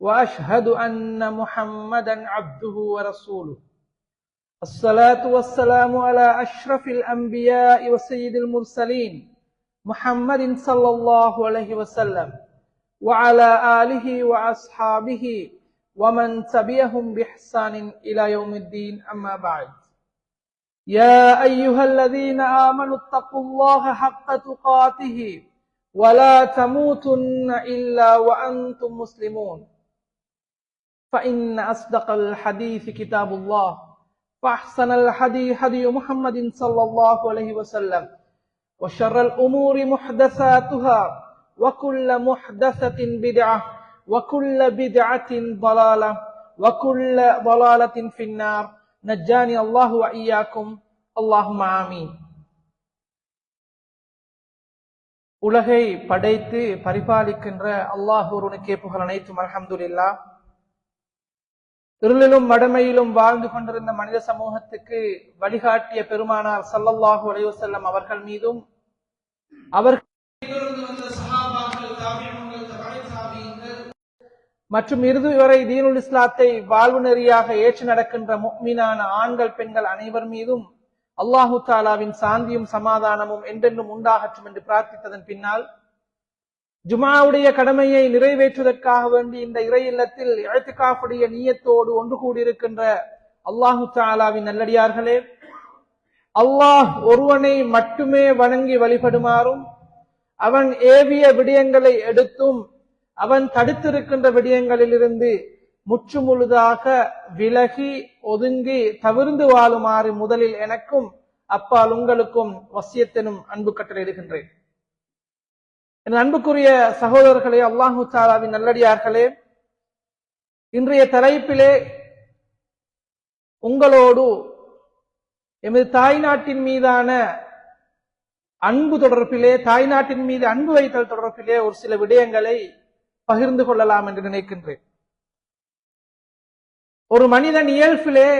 وأشهد أن محمدا عبده ورسوله. الصلاة والسلام على أشرف الأنبياء وسيد المرسلين محمد صلى الله عليه وسلم وعلى آله وأصحابه ومن تبعهم بإحسان إلى يوم الدين. أما بعد يا أيها الذين آمنوا اتقوا الله حق تقاته ولا تموتن إلا وأنتم مسلمون. فإن أصدق الحديث كتاب الله فأحسن الحديث هدي محمد صلى الله عليه وسلم وشر الأمور محدثاتها وكل محدثة بدعة وكل بدعة ضلالة وكل ضلالة في النار نجاني الله وإياكم اللهم آمين உலகை படைத்து பரிபாலிக்கின்ற அல்லாஹ் ஒருவனுக்கே புகழ் அனைத்தும் அல்ஹம்துலில்லா இருளிலும் மடமையிலும் வாழ்ந்து கொண்டிருந்த மனித சமூகத்துக்கு வழிகாட்டிய பெருமானார் சல்லல்லாஹு அலைவசல்லம் அவர்கள் மீதும் அவர்கள் மற்றும் இறுதி வரை தீனுல் இஸ்லாத்தை வாழ்வு நெறியாக ஏற்று நடக்கின்ற முக்மீனான ஆண்கள் பெண்கள் அனைவர் மீதும் அல்லாஹு தாலாவின் சாந்தியும் சமாதானமும் என்றென்றும் உண்டாகட்டும் என்று பிரார்த்தித்ததன் பின்னால் ஜுமாவுடைய கடமையை நிறைவேற்றுவதற்காக வேண்டி இந்த இறை இல்லத்தில் எழுத்துக்காஃபுடைய நீயத்தோடு ஒன்று கூடியிருக்கின்ற அல்லாஹு தாலாவின் நல்லடியார்களே அல்லாஹ் ஒருவனை மட்டுமே வணங்கி வழிபடுமாறும் அவன் ஏவிய விடயங்களை எடுத்தும் அவன் தடுத்திருக்கின்ற விடயங்களிலிருந்து முற்றுமுழுதாக விலகி ஒதுங்கி தவிர்ந்து வாழுமாறு முதலில் எனக்கும் அப்பால் உங்களுக்கும் வசியத்தினும் அன்பு கட்டளையிடுகின்றேன். என் அன்புக்குரிய சகோதரர்களே அல்லாஹு சாலாவின் நல்லடியார்களே இன்றைய தலைப்பிலே உங்களோடு எமது தாய்நாட்டின் மீதான அன்பு தொடர்பிலே தாய்நாட்டின் மீது அன்பு வைத்தல் தொடர்பிலே ஒரு சில விடயங்களை பகிர்ந்து கொள்ளலாம் என்று நினைக்கின்றேன். ஒரு மனிதன் இயல்பிலே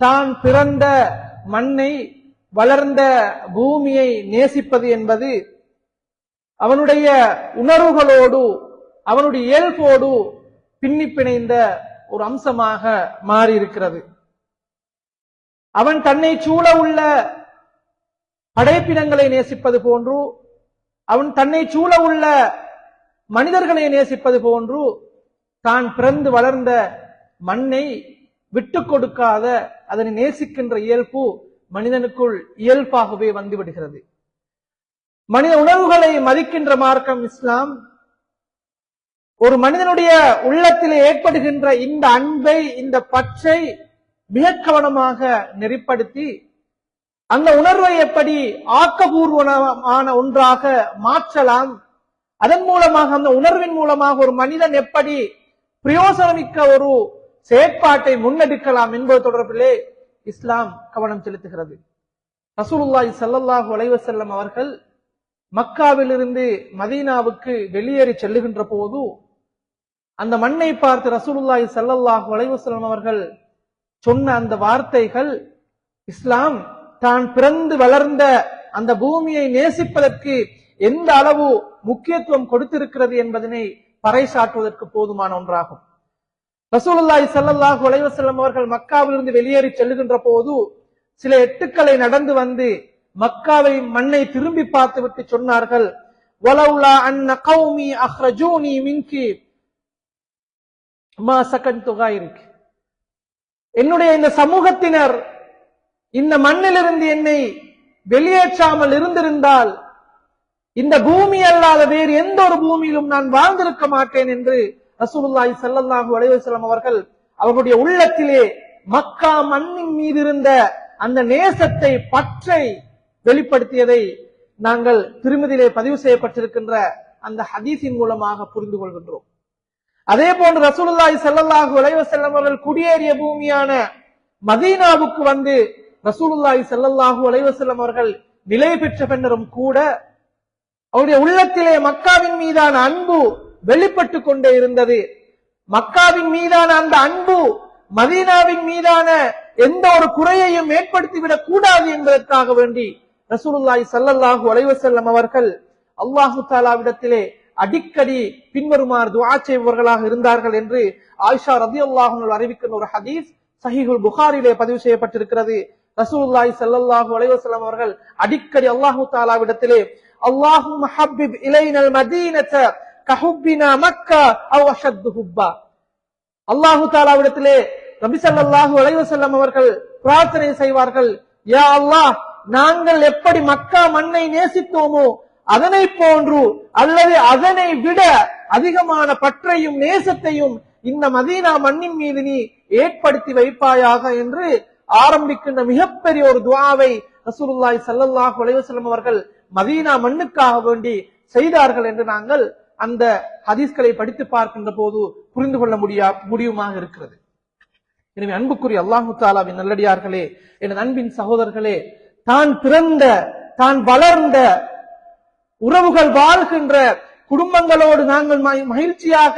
தான் பிறந்த மண்ணை வளர்ந்த பூமியை நேசிப்பது என்பது அவனுடைய உணர்வுகளோடு அவனுடைய இயல்போடு பின்னி பிணைந்த ஒரு அம்சமாக மாறி இருக்கிறது அவன் தன்னை சூழ உள்ள படைப்பினங்களை நேசிப்பது போன்று அவன் தன்னை சூழ உள்ள மனிதர்களை நேசிப்பது போன்று தான் பிறந்து வளர்ந்த மண்ணை விட்டு கொடுக்காத அதனை நேசிக்கின்ற இயல்பு மனிதனுக்குள் இயல்பாகவே வந்துவிடுகிறது மனித உணர்வுகளை மதிக்கின்ற மார்க்கம் இஸ்லாம். ஒரு மனிதனுடைய உள்ளத்தில் ஏற்படுகின்ற இந்த அன்பை இந்த பற்றை மிக கவனமாக நெறிப்படுத்தி அந்த உணர்வை எப்படி ஆக்கபூர்வமான ஒன்றாக மாற்றலாம் அதன் மூலமாக அந்த உணர்வின் மூலமாக ஒரு மனிதன் எப்படி பிரயோசனமிக்க ஒரு செயற்பாட்டை முன்னெடுக்கலாம் என்பது தொடர்பிலே இஸ்லாம் கவனம் செலுத்துகிறது. ரசூலுல்லாஹி சல்லல்லாஹு அலைவசல்லம் அவர்கள் மக்காவிலிருந்து மதீனாவுக்கு வெளியேறி செல்லுகின்ற போது அந்த மண்ணை பார்த்து ரசூலுல்லாஹி சல்லல்லாஹு அலைவசல்லம் அவர்கள் சொன்ன அந்த வார்த்தைகள் இஸ்லாம் தான் பிறந்து வளர்ந்த அந்த பூமியை நேசிப்பதற்கு எந்த அளவு முக்கியத்துவம் கொடுத்திருக்கிறது என்பதனை பறைசாற்றுவதற்கு போதுமான ஒன்றாகும். ரசூலுல்லாஹி சல்லல்லாஹு அலைவசல்லம் அவர்கள் மக்காவிலிருந்து வெளியேறி செல்லுகின்ற போது சில எட்டுக்களை நடந்து வந்து மக்காவை மண்ணை திரும்பி பார்த்து விட்டு சொன்னார்கள் வலவுலா அன்ன கௌமி அஹ்ரஜூனி மின்கி மா சகன் துகாயிருக்கு என்னுடைய இந்த சமூகத்தினர் இந்த மண்ணிலிருந்து என்னை வெளியேற்றாமல் இருந்திருந்தால் இந்த பூமி அல்லாத வேறு எந்த ஒரு பூமியிலும் நான் வாழ்ந்திருக்க மாட்டேன் என்று ரசூலுல்லாஹி ஸல்லல்லாஹு அலைஹி அவர்கள் அவர்களுடைய உள்ளத்திலே மக்கா மண்ணின் மீது இருந்த அந்த நேசத்தை பற்றை வெளிப்படுத்தியதை நாங்கள் திருமதியிலே பதிவு செய்யப்பட்டிருக்கின்ற அந்த ஹதீஸின் மூலமாக புரிந்து கொள்கின்றோம். அதே போன்று ரசூலுல்லாய் செல்லல்லாஹு அலைஹி செல்லம் அவர்கள் குடியேறிய பூமியான மதீனாவுக்கு வந்து ரசூலுல்லாய் செல்லல்லாஹு அலைஹி செல்லம் அவர்கள் நிலை பெற்ற பின்னரும் கூட அவருடைய உள்ளத்திலே மக்காவின் மீதான அன்பு வெளிப்பட்டு கொண்டே இருந்தது. மக்காவின் மீதான அந்த அன்பு மதீனாவின் மீதான எந்த ஒரு குறையையும் ஏற்படுத்திவிடக் கூடாது என்பதற்காக வேண்டி ரசூலுல்லாய் ஸல்லல்லாஹு அலைவசல்லம் அவர்கள் அல்லாஹு தாலாவிடத்திலே அடிக்கடி பின்வருமாறு துவா செய்பவர்களாக இருந்தார்கள் என்று ஆயிஷா ரதியல்லாஹு அன்ஹா அறிவிக்கின்ற ஒரு ஹதீஸ் சஹிஹுல் புகாரிலே பதிவு செய்யப்பட்டிருக்கிறது. ரசூலுல்லாஹி சல்லல்லாஹு அலைவசல்லம் அவர்கள் அடிக்கடி அல்லாஹு தாலாவிடத்திலே அல்லாஹு மஹபிப் இலைனல் மதீனத கஹுப்பினா மக்கா அவ் அஷத்து ஹுப்பா அல்லாஹு தாலாவிடத்திலே நபி சல்லாஹூ அலைவசல்லம் அவர்கள் பிரார்த்தனை செய்வார்கள் யா அல்லாஹ் நாங்கள் எப்படி மக்கா மண்ணை நேசித்தோமோ அதனை போன்று அல்லது அதனை விட அதிகமான பற்றையும் நேசத்தையும் இந்த மதீனா மண்ணின் மீது நீ ஏற்படுத்தி வைப்பாயாக என்று ஆரம்பிக்கின்ற மிகப்பெரிய ஒரு துவாவை ரசூலுல்லாய் ஸல்லல்லாஹு அலைஹி அவர்கள் மதீனா மண்ணுக்காக வேண்டி செய்தார்கள் என்று நாங்கள் அந்த ஹதீஸ்களை படித்து பார்க்கின்ற போது புரிந்து கொள்ள முடியா முடியுமாக இருக்கிறது. எனவே அன்புக்குரிய அல்லாஹு தாலாவின் நல்லடியார்களே எனது அன்பின் சகோதரர்களே தான் பிறந்த தான் வளர்ந்த உறவுகள் வாழ்கின்ற குடும்பங்களோடு நாங்கள் மகிழ்ச்சியாக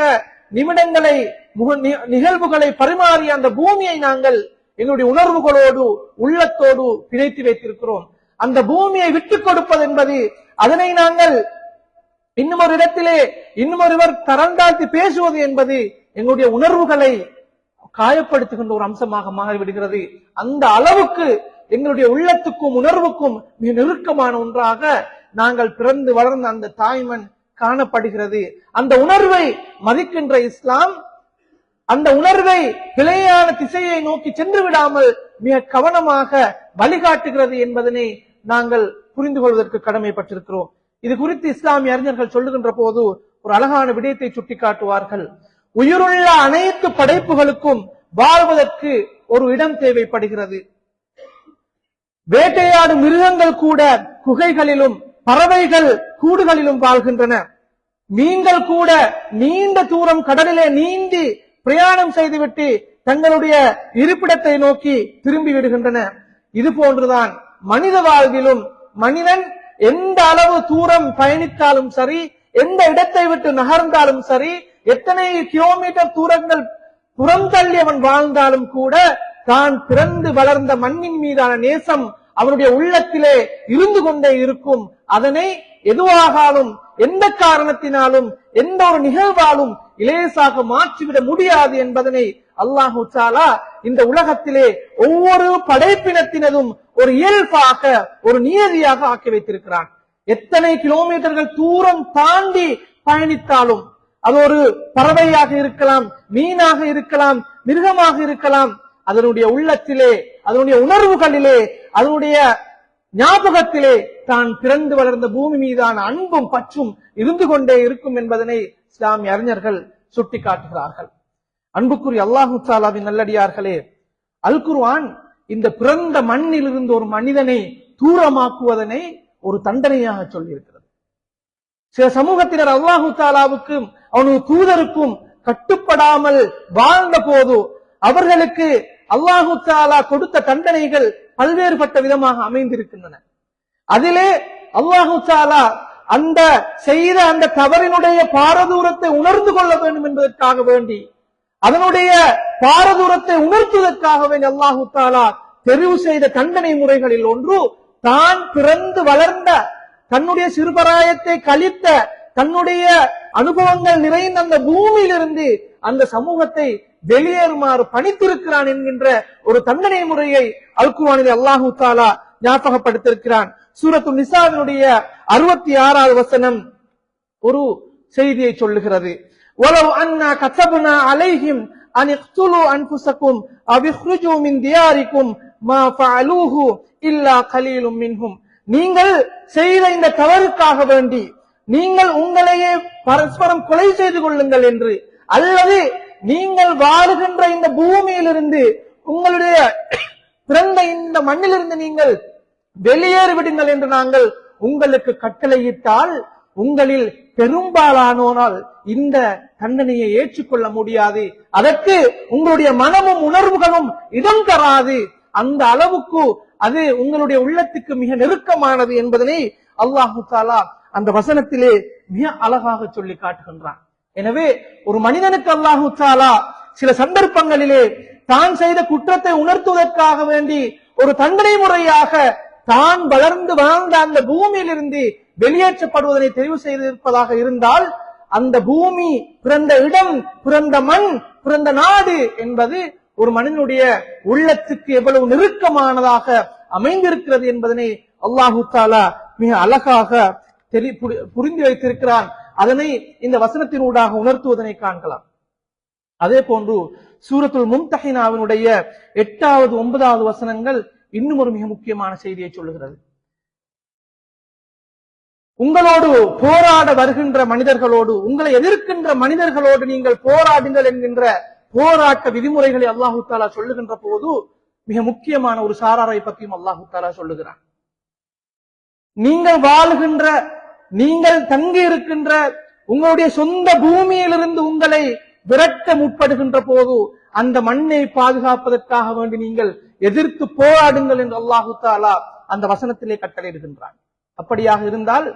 நிமிடங்களை முக- நிகழ்வுகளை பரிமாறி அந்த பூமியை நாங்கள் எங்களுடைய உணர்வுகளோடு உள்ளத்தோடு பிணைத்து வைத்திருக்கிறோம். அந்த பூமியை விட்டுக் கொடுப்பது என்பது அதனை நாங்கள் இன்னும் ஒரு இடத்திலே இன்னும் ஒருவர் தரந்தாழ்த்தி பேசுவது என்பது எங்களுடைய உணர்வுகளை காயப்படுத்துகின்ற ஒரு அம்சமாக மாறிவிடுகிறது. அந்த அளவுக்கு எங்களுடைய உள்ளத்துக்கும் உணர்வுக்கும் மிக நெருக்கமான ஒன்றாக நாங்கள் பிறந்து வளர்ந்த அந்த தாய்மண் காணப்படுகிறது. அந்த உணர்வை மதிக்கின்ற இஸ்லாம் அந்த உணர்வை பிழையான திசையை நோக்கி சென்று விடாமல் மிக கவனமாக வழிகாட்டுகிறது என்பதனை நாங்கள் புரிந்து கொள்வதற்கு கடமைப்பட்டிருக்கிறோம். இது குறித்து இஸ்லாமிய அறிஞர்கள் சொல்லுகின்ற போது ஒரு அழகான விடயத்தை சுட்டிக்காட்டுவார்கள். உயிருள்ள அனைத்து படைப்புகளுக்கும் வாழ்வதற்கு ஒரு இடம் தேவைப்படுகிறது. வேட்டையாடும் மிருகங்கள் கூட குகைகளிலும் பறவைகள் கூடுகளிலும் வாழ்கின்றன. மீன்கள் கூட நீண்ட தூரம் கடலிலே நீந்தி பிரயாணம் செய்துவிட்டு தங்களுடைய இருப்பிடத்தை நோக்கி திரும்பி விடுகின்றன. இது போன்றுதான் மனித வாழ்விலும் மனிதன் எந்த அளவு தூரம் பயணித்தாலும் சரி எந்த இடத்தை விட்டு நகர்ந்தாலும் சரி எத்தனை கிலோமீட்டர் தூரங்கள் புறம் தள்ளி அவன் வாழ்ந்தாலும் கூட தான் பிறந்து வளர்ந்த மண்ணின் மீதான நேசம் அவனுடைய உள்ளத்திலே இருந்து கொண்டே இருக்கும். அதனை எதுவாகாலும் எந்த காரணத்தினாலும் எந்த ஒரு நிகழ்வாலும் இலேசாக மாற்றிவிட முடியாது என்பதனை அல்லாஹு சாலா இந்த உலகத்திலே ஒவ்வொரு படைப்பினத்தினதும் ஒரு இயல்பாக ஒரு நியதியாக ஆக்கி வைத்திருக்கிறான். எத்தனை கிலோமீட்டர்கள் தூரம் தாண்டி பயணித்தாலும் அது ஒரு பறவையாக இருக்கலாம் மீனாக இருக்கலாம் மிருகமாக இருக்கலாம் அதனுடைய உள்ளத்திலே அதனுடைய உணர்வுகளிலே அதனுடைய ஞாபகத்திலே தான் பிறந்து வளர்ந்த பூமி மீதான அன்பும் பற்றும் இருந்து கொண்டே இருக்கும் என்பதனை இஸ்லாமிய அறிஞர்கள் சுட்டிக்காட்டுகிறார்கள். அன்புக்குரிய அல்லாஹு தாலாவின் நல்லடியார்களே அல் குர்ஆன் இந்த பிறந்த மண்ணில் இருந்து ஒரு மனிதனை தூரமாக்குவதனை ஒரு தண்டனையாக சொல்லியிருக்கிறது. சில சமூகத்தினர் அல்லாஹு தாலாவுக்கும் அவனுடைய தூதருக்கும் கட்டுப்படாமல் வாழ்ந்த போது அவர்களுக்கு அல்லாஹு தாலா கொடுத்த தண்டனைகள் பல்வேறுபட்ட விதமாக அமைந்திருக்கின்றன. அதிலே அல்லாஹு தாலா அந்த செய்த அந்த தவறினுடைய பாரதூரத்தை உணர்ந்து கொள்ள வேண்டும் என்பதற்காக வேண்டி அதனுடைய பாரதூரத்தை உணர்த்துவதற்காக வேண்டி அல்லாஹு தாலா தெரிவு செய்த தண்டனை முறைகளில் ஒன்று தான் பிறந்து வளர்ந்த தன்னுடைய சிறுபராயத்தை கழித்த தன்னுடைய அனுபவங்கள் நிறைந்த அந்த பூமியிலிருந்து அந்த சமூகத்தை வெளியேறுமாறு பணித்திருக்கிறான் என்கின்ற ஒரு தண்டனை முறையை அல்குவானில் அல்லாஹூ தாலா ஞாபகப்படுத்திருக்கிறான். சூரத்து நிசாவினுடைய அறுபத்தி ஆறாவது வசனம் ஒரு செய்தியை சொல்லுகிறது. ஒலவு அண்ணா கசபுனா அலைஹிம் அனிக்துலு அன்புசக்கும் அவிஹ்ருஜு மின் தியாரிக்கும் மா ஃபஅலூஹு இல்லா கலீலும் மின்ஹும். நீங்கள் செய்த இந்த தவறுக்காக வேண்டி நீங்கள் உங்களையே பரஸ்பரம் கொலை செய்து கொள்ளுங்கள் என்று அல்லது நீங்கள் வாழுகின்ற இந்த பூமியிலிருந்து உங்களுடைய பிறந்த இந்த மண்ணிலிருந்து நீங்கள் வெளியேறி விடுங்கள் என்று நாங்கள் உங்களுக்கு கட்டளையிட்டால் உங்களில் பெரும்பாலானோனால் இந்த தண்டனையை ஏற்றுக்கொள்ள முடியாது. அதற்கு உங்களுடைய மனமும் உணர்வுகளும் இடம் தராது. அந்த அளவுக்கு அது உங்களுடைய உள்ளத்துக்கு மிக நெருக்கமானது என்பதனை அல்லாஹு தாலா அந்த வசனத்திலே மிக அழகாக சொல்லி காட்டுகின்றான். எனவே ஒரு மனிதனுக்கு அல்லாஹு தாலா சில சந்தர்ப்பங்களிலே தான் செய்த குற்றத்தை உணர்த்துவதற்காக வேண்டி ஒரு தண்டனை முறையாக தான் வளர்ந்து வாழ்ந்த அந்த பூமியிலிருந்து வெளியேற்றப்படுவதனை தெரிவு செய்திருப்பதாக இருந்தால் அந்த பூமி பிறந்த இடம் பிறந்த மண் பிறந்த நாடு என்பது ஒரு மனிதனுடைய உள்ளத்துக்கு எவ்வளவு நெருக்கமானதாக அமைந்திருக்கிறது என்பதனை அல்லாஹு தாலா மிக அழகாக தெரி புரிந்து வைத்திருக்கிறான். அதனை இந்த வசனத்தினூடாக உணர்த்துவதனை காண்கலாம். அதே போன்று சூரத்துல் மும்தஹினாவினுடைய எட்டாவது ஒன்பதாவது வசனங்கள் இன்னும் ஒரு மிக முக்கியமான செய்தியை சொல்லுகிறது. உங்களோடு போராட வருகின்ற மனிதர்களோடு உங்களை எதிர்க்கின்ற மனிதர்களோடு நீங்கள் போராடுங்கள் என்கின்ற போராட்ட விதிமுறைகளை அல்லாஹு தாலா சொல்லுகின்ற போது மிக முக்கியமான ஒரு சாராரை பற்றியும் அல்லாஹு தாலா சொல்லுகிறார் நீங்கள் வாழுகின்ற நீங்கள் தங்கி இருக்கின்ற உங்களுடைய சொந்த பூமியிலிருந்து உங்களை விரட்ட முற்படுகின்ற போது அந்த மண்ணை பாதுகாப்பதற்காக வேண்டி நீங்கள் எதிர்த்து போராடுங்கள் என்று அல்லாஹு தாலா அந்த வசனத்திலே கட்டளையிடுகின்றான். அப்படியாக இருந்தால்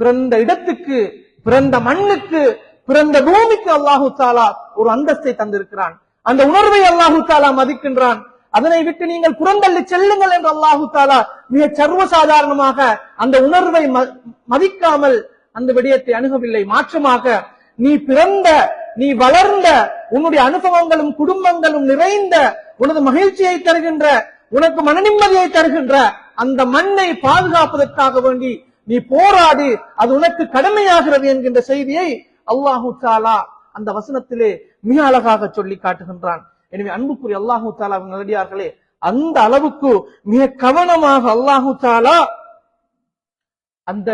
பிறந்த இடத்துக்கு பிறந்த மண்ணுக்கு பிறந்த பூமிக்கு அல்லாஹு தாலா ஒரு அந்தஸ்தை தந்திருக்கிறான். அந்த உணர்வை அல்லாஹு தாலா மதிக்கின்றான். அதனை விட்டு நீங்கள் புறந்தள்ளி செல்லுங்கள் என்று அல்லாஹு தாலா மிக சர்வசாதாரணமாக அந்த உணர்வை ம- மதிக்காமல் அந்த விடயத்தை அணுகவில்லை. மாற்றமாக நீ பிறந்த நீ வளர்ந்த உன்னுடைய அனுபவங்களும் குடும்பங்களும் நிறைந்த உனது மகிழ்ச்சியை தருகின்ற உனக்கு மனநிம்மதியை தருகின்ற அந்த மண்ணை பாதுகாப்பதற்காக வேண்டி நீ போராடி அது உனக்கு கடமையாகிறது என்கின்ற செய்தியை அல்லாஹு தாலா அந்த வசனத்திலே மிக அழகாக சொல்லி காட்டுகின்றான். எனவே அன்புக்குரிய அல்லாஹு தாலா நல்லடியார்களே அந்த அளவுக்கு மிக கவனமாக அல்லாஹு தாலா அந்த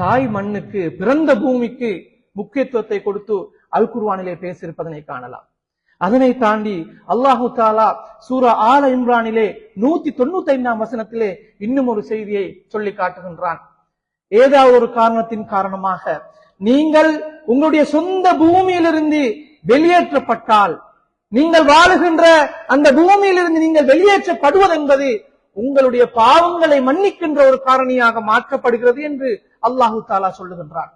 தாய் மண்ணுக்கு பிறந்த பூமிக்கு முக்கியத்துவத்தை கொடுத்து அல் குர்வானிலே பேசியிருப்பதனை காணலாம். அதனை தாண்டி அல்லாஹு தாலா சூரா ஆல இம்ரானிலே நூத்தி தொண்ணூத்தி ஐந்தாம் வசனத்திலே இன்னும் ஒரு செய்தியை சொல்லி காட்டுகின்றான். ஏதாவது ஒரு காரணத்தின் காரணமாக நீங்கள் உங்களுடைய சொந்த பூமியிலிருந்து வெளியேற்றப்பட்டால் நீங்கள் வாழுகின்ற அந்த பூமியிலிருந்து நீங்கள் வெளியேற்றப்படுவது என்பது உங்களுடைய பாவங்களை மன்னிக்கின்ற ஒரு காரணியாக மாற்றப்படுகிறது என்று அல்லாஹு தாலா சொல்லுகின்றார்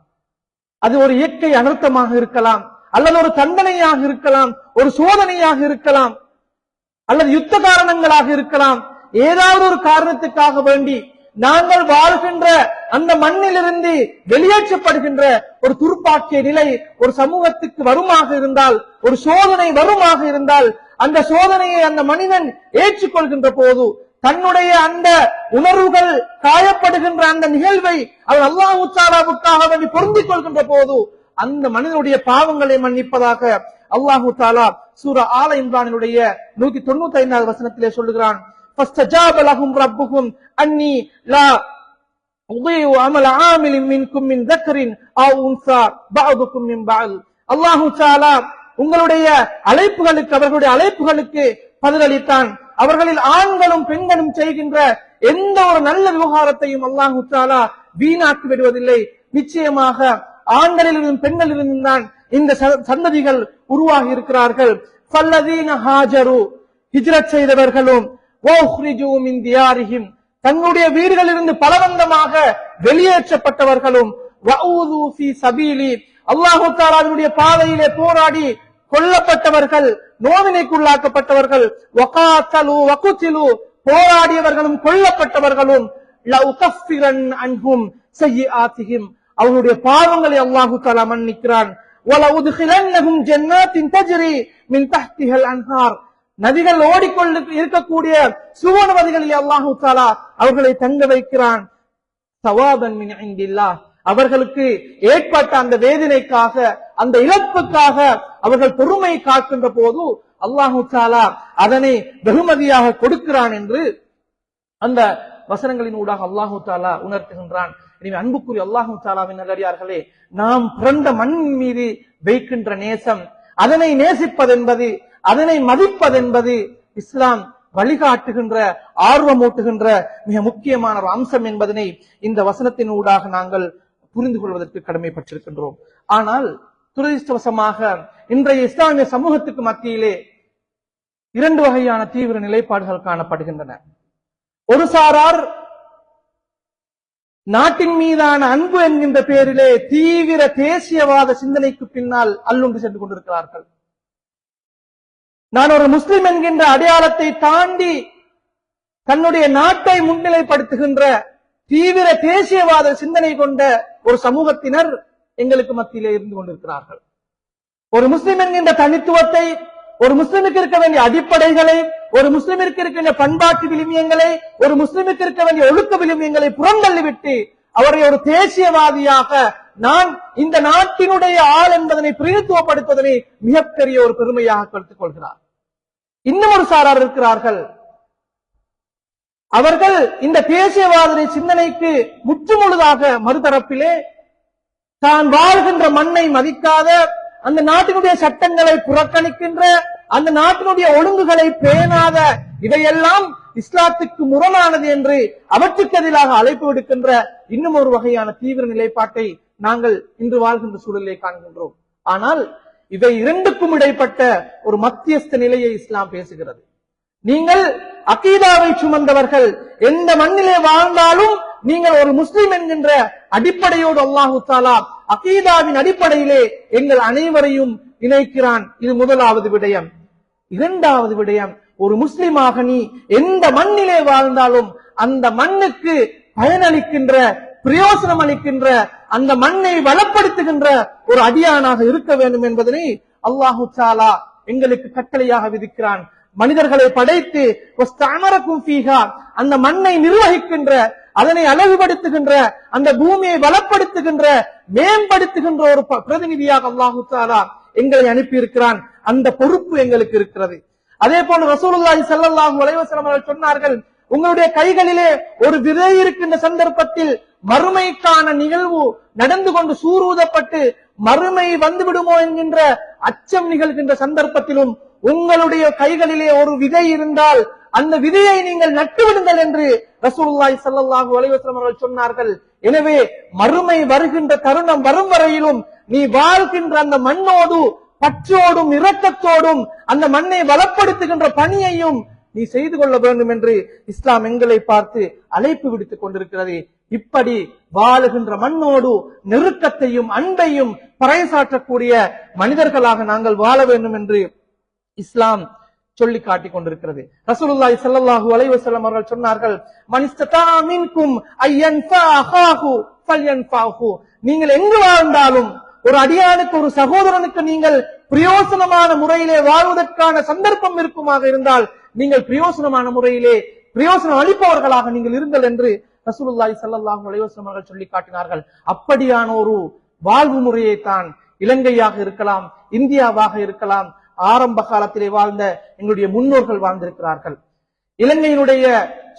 அது ஒரு இயற்கை அனர்த்தமாக இருக்கலாம் அல்லது ஒரு தண்டனையாக இருக்கலாம் ஒரு சோதனையாக இருக்கலாம் அல்லது யுத்த காரணங்களாக இருக்கலாம். ஏதாவது ஒரு காரணத்துக்காக வேண்டி நாங்கள் வாழ்கின்ற அந்த மண்ணிலிருந்து வெளியேற்றப்படுகின்ற ஒரு துர்ப்பாக்கிய நிலை ஒரு சமூகத்துக்கு வருமாக இருந்தால் ஒரு சோதனை வருமாக இருந்தால் அந்த சோதனையை அந்த மனிதன் ஏற்றுக்கொள்கின்ற போது தன்னுடைய அந்த உணர்வுகள் காயப்படுகின்ற அந்த நிகழ்வை அவர் அல்லாஹ் தாலாவுக்காக வேண்டி பொருந்திக் கொள்கின்ற போது அந்த மனிதனுடைய பாவங்களை மன்னிப்பதாக அல்லாஹு தாலா சூரா ஆல இம்ரானினுடைய நூத்தி தொண்ணூத்தி ஐந்தாவது வசனத்திலே சொல்லுகிறான். فاستجاب لهم ربهم أني لا أضيع عمل عامل منكم من ذكر أو أنثى بعضكم من بعض அல்லாஹு தாலா உங்களுடைய அழைப்புகளுக்கு அவர்களுடைய அழைப்புகளுக்கு பதிலளித்தான் அவர்களில் ஆண்களும் பெண்களும் செய்கின்ற எந்த ஒரு நல்ல விவகாரத்தையும் அல்லாஹு தாலா வீணாக்கி விடுவதில்லை நிச்சயமாக ஆண்களிலிருந்தும் பெண்களிலிருந்தும் தான் இந்த ச- சந்ததிகள் உருவாகி இருக்கிறார்கள் ஃபல்லதீன ஹாஜரு ஹிஜ்ரத் செய்தவர்களும் வௌஹ்ரிஜூ மின் தியாரிஹிம் தன்னுடைய வீடுகளிலிருந்து பலவந்தமாக வெளியேற்றப்பட்டவர்களும் வஊது அல்லாஹு பாதையிலே போராடி கொல்லப்பட்டவர்கள் நோவினைக்குள்ளாக்கப்பட்டவர்கள் வகுத்திலு போராடியவர்களும் கொல்லப்பட்டவர்களும் அன்பும் அன்ஹும் சய்யிஆத்திஹிம் அவனுடைய பாவங்களை அல்லாஹு தாலா மன்னிக்கிறான் நதிகள் ஓடிக்கொண்டு இருக்கக்கூடிய சுவனவதிகளில் அல்லாஹு தாலா அவர்களை தங்க வைக்கிறான். சவாபன் இங்கில்லா அவர்களுக்கு ஏற்பட்ட அந்த வேதனைக்காக அந்த இழப்புக்காக அவர்கள் பொறுமை காக்கின்ற போது அல்லாஹு சாலா அதனை வெகுமதியாக கொடுக்கிறான் என்று அந்த வசனங்களின் ஊடாக அல்லாஹு தாலா உணர்த்துகின்றான். இனிமே அன்புக்குரிய அல்லாஹு தாலாவின் நல்லடியார்களே நாம் பிறந்த மண் மீது வைக்கின்ற நேசம் அதனை நேசிப்பது என்பது அதனை மதிப்பதென்பது இஸ்லாம் வழிகாட்டுகின்ற ஆர்வமூட்டுகின்ற மிக முக்கியமான ஒரு அம்சம் என்பதனை இந்த வசனத்தின் ஊடாக நாங்கள் புரிந்து கொள்வதற்கு கடமைப்பட்டிருக்கின்றோம். ஆனால் துரதிருஷ்டவசமாக இன்றைய இஸ்லாமிய சமூகத்துக்கு மத்தியிலே இரண்டு வகையான தீவிர நிலைப்பாடுகள் காணப்படுகின்றன. ஒரு சாரார் நாட்டின் மீதான அன்பு என்கின்ற பெயரிலே தீவிர தேசியவாத சிந்தனைக்கு பின்னால் அல்லுண்டு சென்று கொண்டிருக்கிறார்கள். நான் ஒரு முஸ்லிம் என்கின்ற அடையாளத்தை தாண்டி தன்னுடைய நாட்டை முன்னிலைப்படுத்துகின்ற தீவிர தேசியவாத சிந்தனை கொண்ட ஒரு சமூகத்தினர் எங்களுக்கு மத்தியிலே இருந்து கொண்டிருக்கிறார்கள். ஒரு முஸ்லிம் என்கின்ற தனித்துவத்தை ஒரு முஸ்லிமுக்கு இருக்க வேண்டிய அடிப்படைகளை ஒரு முஸ்லிமிற்கு இருக்கின்ற பண்பாட்டு விளிமியங்களை ஒரு முஸ்லிமுக்கு இருக்க வேண்டிய ஒழுக்க விளிமியங்களை புறந்தள்ளிவிட்டு அவரை ஒரு தேசியவாதியாக நான் இந்த நாட்டினுடைய ஆள் என்பதனை பிரதித்துவப்படுத்துவதனை மிகப்பெரிய ஒரு பெருமையாக கருத்துக் கொள்கிறார். இன்னும் ஒரு சாரார் இருக்கிறார்கள். அவர்கள் இந்த தேசியவாத சிந்தனைக்கு முற்றுமுழுதாக மறுதரப்பிலே தான் வாழ்கின்ற மண்ணை மதிக்காத அந்த நாட்டினுடைய சட்டங்களை புறக்கணிக்கின்ற அந்த நாட்டினுடைய ஒழுங்குகளை பேணாத இதையெல்லாம் இஸ்லாத்துக்கு முரணானது என்று அவற்றுக்கு எதிராக அழைப்பு விடுக்கின்ற இன்னும் ஒரு வகையான தீவிர நிலைப்பாட்டை நாங்கள் இன்று வாழ்கின்ற சூழலை காண்கின்றோம். ஆனால் இவை இரண்டுக்கும் இடைப்பட்ட ஒரு மத்தியஸ்த நிலையை இஸ்லாம் பேசுகிறது. நீங்கள் அகீதாவை சுமந்தவர்கள் எந்த மண்ணிலே வாழ்ந்தாலும் நீங்கள் ஒரு முஸ்லிம் என்கின்ற அடிப்படையோடு அல்லாஹு தாலா அகீதாவின் அடிப்படையிலே எங்கள் அனைவரையும் இணைக்கிறான். இது முதலாவது விடயம். இரண்டாவது விடயம் ஒரு முஸ்லிமாக நீ எந்த மண்ணிலே வாழ்ந்தாலும் அந்த மண்ணுக்கு பயனளிக்கின்ற பிரயோசனம் அளிக்கின்ற அந்த மண்ணை வளப்படுத்துகின்ற ஒரு அடியானாக இருக்க வேண்டும் என்பதனை அல்லாஹு சாலா எங்களுக்கு கட்டளையாக விதிக்கிறான். மனிதர்களை படைத்து அந்த மண்ணை நிர்வகிக்கின்ற அதனை அழகுபடுத்துகின்ற அந்த பூமியை வளப்படுத்துகின்ற மேம்படுத்துகின்ற ஒரு ப- பிரதிநிதியாக அல்லாஹு தாலா எங்களை அனுப்பி இருக்கிறான் அந்த பொறுப்பு எங்களுக்கு இருக்கிறது. அதே போல ரசூலுல்லாஹி சல்லாஹூ அலைவசம் அவர்கள் சொன்னார்கள் உங்களுடைய கைகளிலே ஒரு விதை இருக்கின்ற சந்தர்ப்பத்தில் மறுமைக்கான நிகழ்வு நடந்து கொண்டு சூரூதப்பட்டு மறுமை வந்து விடுமோ என்கின்ற அச்சம் நிகழ்கின்ற சந்தர்ப்பத்திலும் உங்களுடைய கைகளிலே ஒரு விதை இருந்தால் அந்த விதையை நீங்கள் நட்டு விடுங்கள் என்று ரசூல்லாய் சல்லாஹூ அலைஹி அவர்கள் சொன்னார்கள். எனவே மறுமை வருகின்ற தருணம் வரும் வரையிலும் நீ வாழ்கின்ற அந்த மண்ணோடு பற்றோடும் இரக்கத்தோடும் அந்த மண்ணை வளப்படுத்துகின்ற பணியையும் நீ செய்து கொள்ள வேண்டும் என்று இஸ்லாம் எங்களை பார்த்து அழைப்பு விடுத்துக் கொண்டிருக்கிறது. இப்படி வாழுகின்ற மண்ணோடு நெருக்கத்தையும் அன்பையும் பறைசாற்றக்கூடிய மனிதர்களாக நாங்கள் வாழ வேண்டும் என்று இஸ்லாம் சொல்லி காட்டிக் கொண்டிருக்கிறது. ரசூலுல்லாஹி ஸல்லல்லாஹு அலைஹி வஸல்லம் அவர்கள் சொன்னார்கள் மனிஸ்ததா மின்கும் ஐயன்ஃபா அஹாஹு ஃபல்யன்ஃபாஹு. நீங்கள் எங்கு வாழ்ந்தாலும் ஒரு அடியானுக்கு ஒரு சகோதரனுக்கு நீங்கள் பிரயோசனமான முறையிலே வாழ்வதற்கான சந்தர்ப்பம் இருக்குமாக இருந்தால் நீங்கள் பிரயோசனமான முறையிலே பிரயோசனம் அளிப்பவர்களாக நீங்கள் இருங்கள் என்று ரசூலுல்லாஹி ஸல்லல்லாஹு அலைஹி வஸல்லம் அவர்கள் சொல்லி காட்டினார்கள். அப்படியான ஒரு வாழ்வு முறையை தான் இலங்கையாக இருக்கலாம் இந்தியாவாக இருக்கலாம் ஆரம்ப காலத்திலே வாழ்ந்த எங்களுடைய முன்னோர்கள் வாழ்ந்திருக்கிறார்கள். இலங்கையினுடைய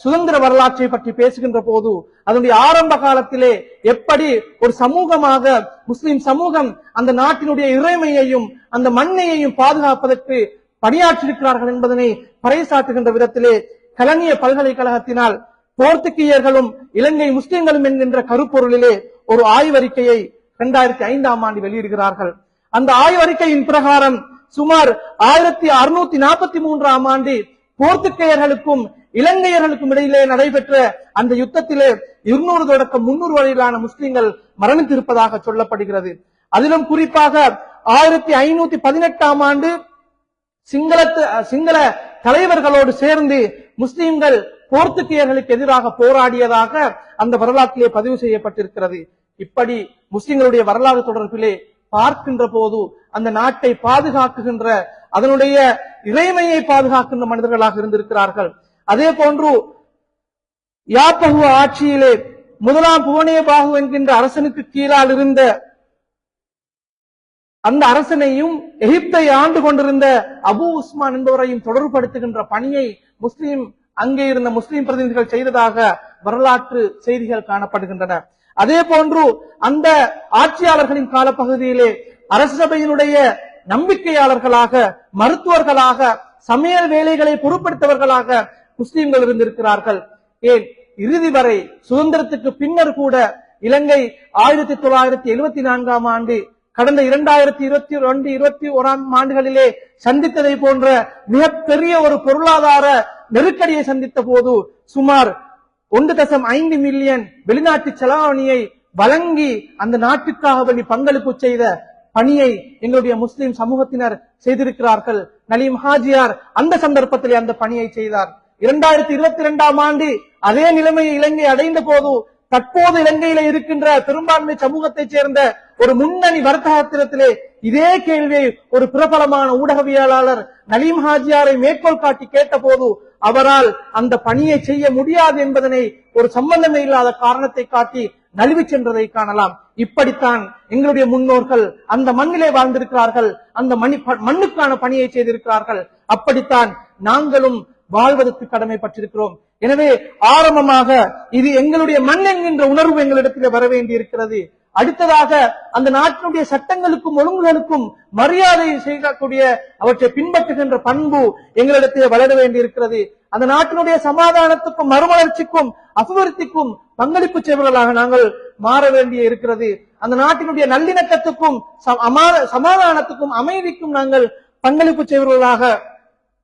சுதந்திர வரலாற்றை பற்றி பேசுகின்ற போது அதனுடைய ஆரம்ப காலத்திலே எப்படி ஒரு சமூகமாக முஸ்லிம் சமூகம் அந்த நாட்டினுடைய இறைமையையும் அந்த மண்ணையையும் பாதுகாப்பதற்கு பணியாற்றியிருக்கிறார்கள் என்பதனை பறைசாற்றுகின்ற விதத்திலே கலனிய பல்கலைக்கழகத்தினால் போர்த்துகீயர்களும் இலங்கை முஸ்லிம்களும் என்கின்ற கருப்பொருளிலே ஒரு ஆய்வறிக்கையை இரண்டாயிரத்தி ஐந்தாம் ஆண்டு வெளியிடுகிறார்கள். அந்த ஆய்வறிக்கையின் பிரகாரம் சுமார் ஆயிரத்தி அறுநூத்தி நாற்பத்தி மூன்றாம் ஆண்டு போர்த்துகேயர்களுக்கும் இலங்கையர்களுக்கும் இடையிலே நடைபெற்ற அந்த யுத்தத்திலே இருநூறு தொடக்கம் முன்னூறு வரையிலான முஸ்லிம்கள் மரணித்திருப்பதாக சொல்லப்படுகிறது. அதிலும் குறிப்பாக ஆயிரத்தி ஐநூத்தி பதினெட்டாம் ஆண்டு சிங்களத்து சிங்கள தலைவர்களோடு சேர்ந்து முஸ்லிம்கள் போர்த்துகேயர்களுக்கு எதிராக போராடியதாக அந்த வரலாற்றிலே பதிவு செய்யப்பட்டிருக்கிறது. இப்படி முஸ்லிம்களுடைய வரலாறு தொடர்பிலே பார்க்கின்ற போது அந்த நாட்டை பாதுகாக்குகின்ற அதனுடைய இறைமையை பாதுகாக்கின்ற மனிதர்களாக இருந்திருக்கிறார்கள். அதே போன்று யாப்பகுவ ஆட்சியிலே முதலாம் புவனேபாகு என்கின்ற அரசனுக்கு கீழால் இருந்த அந்த அரசனையும் எகிப்தை ஆண்டு கொண்டிருந்த அபு உஸ்மான் என்பவரையும் தொடர்புபடுத்துகின்ற பணியை முஸ்லிம் அங்கே இருந்த முஸ்லிம் பிரதிநிதிகள் செய்ததாக வரலாற்று செய்திகள் காணப்படுகின்றன. அதே போன்று அந்த ஆட்சியாளர்களின் காலப்பகுதியிலே அரசபையினுடைய சபையினுடைய நம்பிக்கையாளர்களாக மருத்துவர்களாக சமையல் வேலைகளை பொருட்படுத்தவர்களாக முஸ்லிம்கள் இருந்திருக்கிறார்கள். ஏன்? இறுதி வரை சுதந்திரத்துக்கு பின்னர் கூட இலங்கை ஆயிரத்தி தொள்ளாயிரத்தி எழுபத்தி நான்காம் ஆண்டு கடந்த இரண்டாயிரத்தி இருபத்தி ரெண்டு இருபத்தி ஓராம் ஆண்டுகளிலே சந்தித்ததை போன்ற மிகப்பெரிய ஒரு பொருளாதார நெருக்கடியை சந்தித்த போது சுமார் ஒன்று தசம் ஐந்து மில்லியன் வெளிநாட்டு செலாவணியை வழங்கி அந்த நாட்டுக்காக வேண்டி பங்களிப்பு செய்த பணியை எங்களுடைய முஸ்லிம் சமூகத்தினர் செய்திருக்கிறார்கள். நலீம் ஹாஜியார் அந்த சந்தர்ப்பத்திலே அந்த பணியை செய்தார். இரண்டாயிரத்தி இருபத்தி இரண்டாம் ஆண்டு அதே நிலைமையை இலங்கை அடைந்த போது தற்போது இலங்கையில இருக்கின்ற பெரும்பான்மை சமூகத்தைச் சேர்ந்த ஒரு முன்னணி வர்த்தகத்திரத்திலே இதே கேள்வியை ஒரு பிரபலமான ஊடகவியலாளர் நலீம் ஹாஜியாரை மேற்கோள் காட்டி கேட்டபோது அவரால் அந்த பணியை செய்ய முடியாது என்பதனை ஒரு சம்பந்தமே இல்லாத காரணத்தை காட்டி நழுவி சென்றதை காணலாம். இப்படித்தான் எங்களுடைய முன்னோர்கள் அந்த மண்ணிலே வாழ்ந்திருக்கிறார்கள் அந்த மணி மண்ணுக்கான பணியை செய்திருக்கிறார்கள். அப்படித்தான் நாங்களும் வாழ்வதற்கு கடமைப்பட்டிருக்கிறோம். எனவே ஆரம்பமாக இது எங்களுடைய மண் என்கின்ற உணர்வு எங்களிடத்தில் வர வேண்டி இருக்கிறது அடுத்ததாக அந்த நாட்டினுடைய சட்டங்களுக்கும் ஒழுங்குகளுக்கும் மரியாதை செய்யக்கூடிய அவற்றை பின்பற்றுகின்ற பண்பு எங்களிடத்தில் வளர வேண்டியிருக்கிறது. அந்த நாட்டினுடைய சமாதானத்துக்கும் மறுமலர்ச்சிக்கும் அபிவிருத்திக்கும் பங்களிப்பு செய்வர்களாக நாங்கள் மாற வேண்டிய இருக்கிறது. அந்த நாட்டினுடைய நல்லிணக்கத்துக்கும் சமாதானத்துக்கும் அமைதிக்கும் நாங்கள் பங்களிப்பு செய்வர்களாக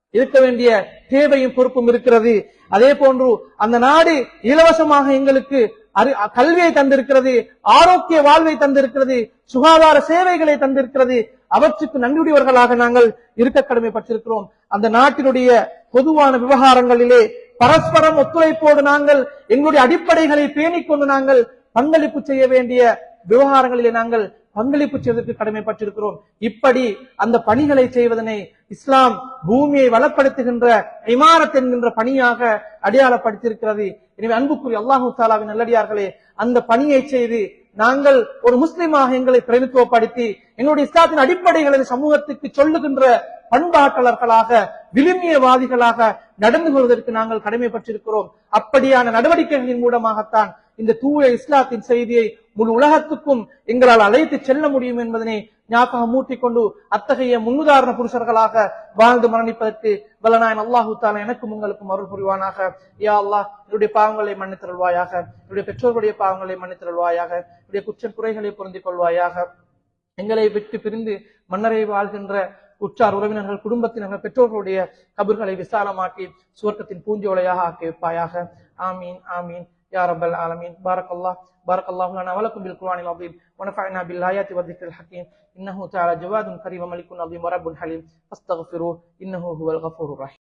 இருக்க வேண்டிய தேவையும் பொறுப்பும் இருக்கிறது. அதே போன்று அந்த நாடு இலவசமாக எங்களுக்கு அறி- கல்வியை தந்திருக்கிறது ஆரோக்கிய வாழ்வை தந்திருக்கிறது சுகாதார சேவைகளை தந்திருக்கிறது. அவற்றுக்கு நன்றியுடையவர்களாக நாங்கள் இருக்க கடமைப்பட்டிருக்கிறோம். அந்த நாட்டினுடைய பொதுவான விவகாரங்களிலே பரஸ்பரம் ஒத்துழைப்போடு நாங்கள் எங்களுடைய அடிப்படைகளை பேணிக்கொண்டு நாங்கள் பங்களிப்பு செய்ய வேண்டிய விவகாரங்களிலே நாங்கள் பங்களிப்பு செய்வதற்கு கடமைப்பட்டிருக்கிறோம். இப்படி அந்த பணிகளை செய்வதனை இஸ்லாம் பூமியை வளப்படுத்துகின்ற இமாரத் என்கின்ற பணியாக அடையாளப்படுத்தியிருக்கிறது. எனவே அன்புக்குரிய அல்லாஹு தாலாவின் நல்லடியார்களே அந்த பணியை செய்து நாங்கள் ஒரு முஸ்லிமாக எங்களை பிரதித்துவப்படுத்தி எங்களுடைய இஸ்லாத்தின் அடிப்படைகளை சமூகத்துக்கு சொல்லுகின்ற பண்பாட்டாளர்களாக விழுமியவாதிகளாக நடந்து கொள்வதற்கு நாங்கள் கடமைப்பட்டிருக்கிறோம். அப்படியான நடவடிக்கைகளின் மூலமாகத்தான் இந்த தூய இஸ்லாத்தின் செய்தியை முழு உலகத்துக்கும் எங்களால் அழைத்து செல்ல முடியும் என்பதனை ஞாபகம் மூட்டிக்கொண்டு அத்தகைய முன்னுதாரண புருஷர்களாக வாழ்ந்து மரணிப்பதற்கு வல்லநாயன் அல்லாஹு தாலா எனக்கும் உங்களுக்கும் அருள் புரிவானாக. யா அல்லாஹ் என்னுடைய பாவங்களை மன்னித்தருள்வாயாக. என்னுடைய பெற்றோர்களுடைய பாவங்களை மன்னித்தருள்வாயாக. என்னுடைய குற்ற குறைகளை பொருந்திக் கொள்வாயாக. எங்களை விட்டு பிரிந்து மன்னரை வாழ்கின்ற உற்றார் உறவினர்கள் குடும்பத்தினர்கள் பெற்றோர்களுடைய கபர்களை விசாலமாக்கி சுவர்க்கத்தின் பூஞ்சோலையாக ஆக்கி வைப்பாயாக. ஆமீன் ஆமீன். رب العالمين. بارك الله بارك الله لنا ولكم بالقرآن العظيم. ونفعنا بالآيات والذكر الحكيم. إنه تعالى جواد كريم ملك عظيم ورب حليم. فاستغفروه إنه هو الغفور الرحيم.